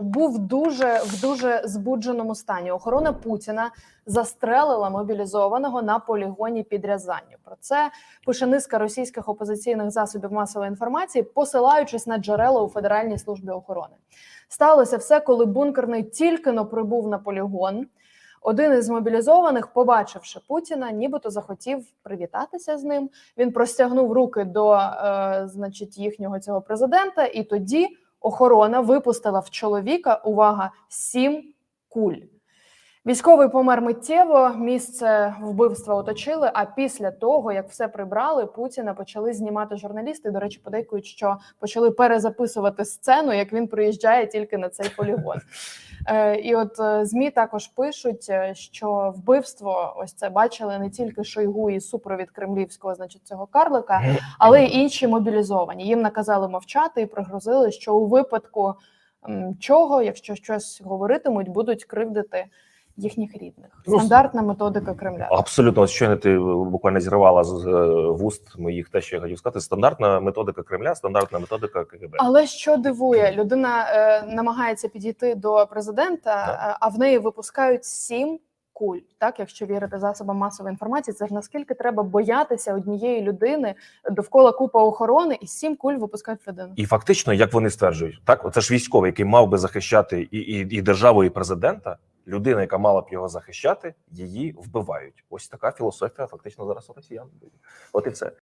був дуже в дуже збудженому стані. Охорона Путіна застрелила мобілізованого на полігоні під Рязанню. Про це пише низка російських опозиційних засобів масової інформації, посилаючись на джерела у Федеральній службі охорони. Сталося все, коли бункерний тільки но прибув на полігон. Один із мобілізованих, побачивши Путіна, нібито захотів привітатися з ним. Він простягнув руки до, е, значить, їхнього цього президента, і тоді охорона випустила в чоловіка увага сім куль. Військовий помер миттєво. Місце вбивства оточили. А після того, як все прибрали, Путіна почали знімати журналісти. До речі, подейкують, що почали перезаписувати сцену, як він приїжджає тільки на цей полігон. Е, І от е, змі також пишуть, е, що вбивство ось це бачили не тільки Шойгу і супровід кремлівського, значить, цього карлика, але й інші мобілізовані. Їм наказали мовчати і пригрозили, що у випадку чого, якщо щось говоритимуть, будуть кривдити їхніх рідних. Стандартна методика Кремля. Абсолютно, щойно ти буквально зірвала з е, вуст моїх те, що я хотів сказати. Стандартна методика Кремля, стандартна методика КГБ. Але що дивує, людина е, намагається підійти до президента, Так. е, а в неї випускають сім куль. Так, якщо вірити засобам масової інформації, це ж наскільки треба боятися однієї людини довкола купа охорони, і сім куль випускають людину. І фактично, як вони стверджують, так це ж військовий, який мав би захищати і, і, і державу, і президента. Людина, яка мала б його захищати, її вбивають. Ось така філософія фактично зараз у росіян. От і все.